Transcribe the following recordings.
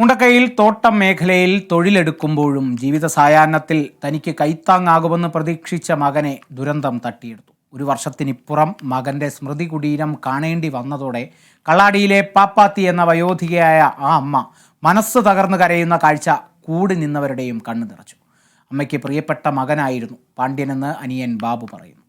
മുണ്ടക്കയിൽ തോട്ടം മേഖലയിൽ തൊഴിലെടുക്കുമ്പോഴും ജീവിത സായാഹ്നത്തിൽ തനിക്ക് കൈത്താങ്ങാകുമെന്ന് പ്രതീക്ഷിച്ച മകനെ ദുരന്തം തട്ടിയെടുത്തു. ഒരു വർഷത്തിനിപ്പുറം മകന്റെ സ്മൃതി കുടീരം കാണേണ്ടി വന്നതോടെ കള്ളാടിയിലെ പാപ്പാത്തി എന്ന വയോധികയായ ആ അമ്മ മനസ്സ് തകർന്നു കരയുന്ന കാഴ്ച കൂടി നിന്നവരുടെയും കണ്ണു നിറച്ചു. അമ്മയ്ക്ക് പ്രിയപ്പെട്ട മകനായിരുന്നു പാണ്ഡ്യനെന്ന് അനിയൻ ബാബു പറയുന്നു.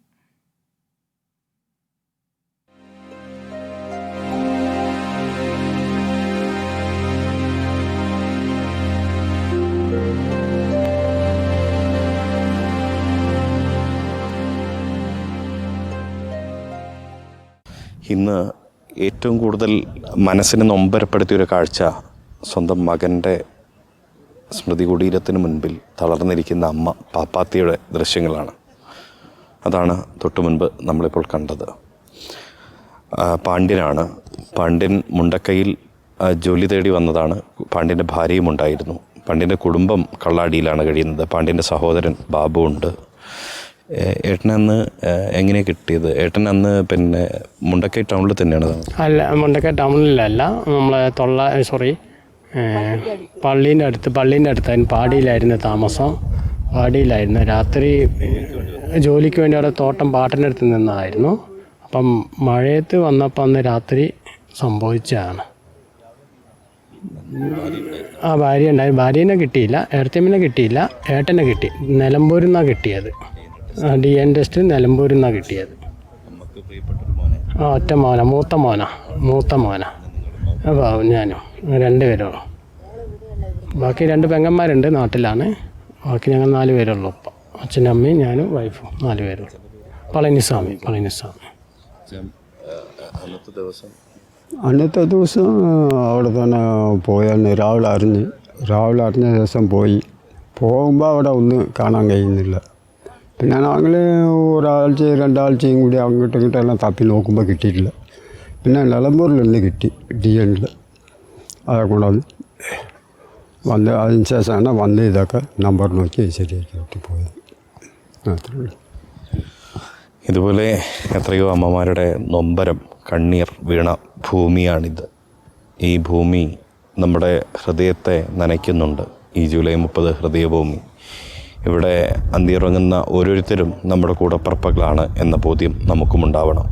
ഇന്ന് ഏറ്റവും കൂടുതൽ മനസ്സിനെ നൊമ്പരപ്പെടുത്തിയ ഒരു കാഴ്ച സ്വന്തം മകന്റെ സ്മൃതി കുടീരത്തിന് മുൻപിൽ തളർന്നിരിക്കുന്ന അമ്മ പാപ്പാത്തിയുടെ ദൃശ്യങ്ങളാണ്. അതാണ് തൊട്ടു മുൻപ് നമ്മളിപ്പോൾ കണ്ടത്. പാണ്ഡ്യനാണ്. പാണ്ഡ്യൻ മുണ്ടക്കയിൽ ജോലി തേടി വന്നതാണ്. പാണ്ഡ്യന്റെ ഭാര്യയും ഉണ്ടായിരുന്നു. പാണ്ഡ്യന്റെ കുടുംബം കള്ളാടിയിലാണ് കഴിയുന്നത്. പാണ്ഡ്യന്റെ സഹോദരൻ ബാബു ഉണ്ട്. ഏട്ടനന്ന് എങ്ങനെയാണ് കിട്ടിയത്? ഏട്ടൻ അന്ന് പിന്നെ മുണ്ടക്കൈ ടൗണിൽ തന്നെയാണ് അല്ല മുണ്ടക്കൈ ടൗണിലല്ല നമ്മളെ തൊള്ള സോറി പള്ളീന്റെ അടുത്ത് പള്ളീന്റെ അടുത്തായിരുന്നു പാടിയിലായിരുന്നു താമസം. പാടിയിലായിരുന്നു. രാത്രി ജോലിക്ക് വേണ്ടി അവിടെ തോട്ടം പാട്ടിന്റെ അടുത്ത് നിന്നതായിരുന്നു. അപ്പം മഴയത്ത് വന്നപ്പോൾ അന്ന് രാത്രി സംഭവിച്ചതാണ്. ആ ഭാര്യ ഉണ്ടായി. ഭാര്യേനെ കിട്ടിയില്ല ഏർത്തിയമ്മനെ കിട്ടിയില്ല ഏട്ടനെ കിട്ടി. നിലമ്പൂരിൽ നിന്നാണ് കിട്ടിയത്. ഡി എൻ ടെസ്റ്റ് നിലമ്പൂരിൽ നിന്നാണ് കിട്ടിയത്. ആ ഒറ്റ മോന മൂത്ത മോന മൂത്ത മോന. അപ്പോൾ ഞാനും രണ്ട് പേരുള്ളൂ ബാക്കി രണ്ട് പെങ്ങന്മാരുണ്ട് നാട്ടിലാണ്. ബാക്കി ഞങ്ങൾ നാല് പേരുള്ളൂ ഇപ്പം അച്ഛനും അമ്മയും ഞാനും വൈഫും നാല് പേരുള്ളൂ പളനിസ്വാമി പളനിസ്വാമി. അന്നത്തെ ദിവസം? അന്നത്തെ ദിവസം അവിടെ തന്നെ പോയാൽ രാവിലെ അറിഞ്ഞ് രാവിലെ അറിഞ്ഞ ദിവസം പോയി. പോകുമ്പോൾ അവിടെ ഒന്നും കാണാൻ കഴിയുന്നില്ല. ഞങ്ങൾ ഒരാഴ്ചയും രണ്ടാഴ്ചയും കൂടി അങ്ങോട്ടും ഇങ്ങോട്ടും എല്ലാം തപ്പി നോക്കുമ്പോൾ കിട്ടിയിട്ടില്ല. പിന്നെ നിലമ്പൂരിൽ കിട്ടി ഡി എണ്ണിൽ അതെ കൊണ്ടുവന്ന് വന്ന് അതിന് ശേഷമാണ് വന്ന് ഇതൊക്കെ നമ്പർ നോക്കി ശരിയാക്കി നോക്കി പോയത്. അത്രേ ഉള്ളൂ. ഇതുപോലെ എത്രയോ അമ്മമാരുടെ നൊമ്പരം കണ്ണീർ വീണ ഭൂമിയാണിത്. ഈ ഭൂമി നമ്മുടെ ഹൃദയത്തെ നനയ്ക്കുന്നുണ്ട്. ഈ ജൂലൈ മുപ്പത് ഹൃദയഭൂമി. ഇവിടെ അന്തിയിറങ്ങുന്ന ഓരോരുത്തരും നമ്മുടെ കൂടെ പറപ്പകളാണ് എന്ന ബോധ്യം നമുക്കുമുണ്ടാവണം.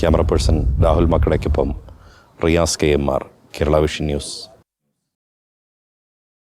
Camera person Rahul മക്കടയ്ക്കൊപ്പം Riyas K M R Kerala vision news.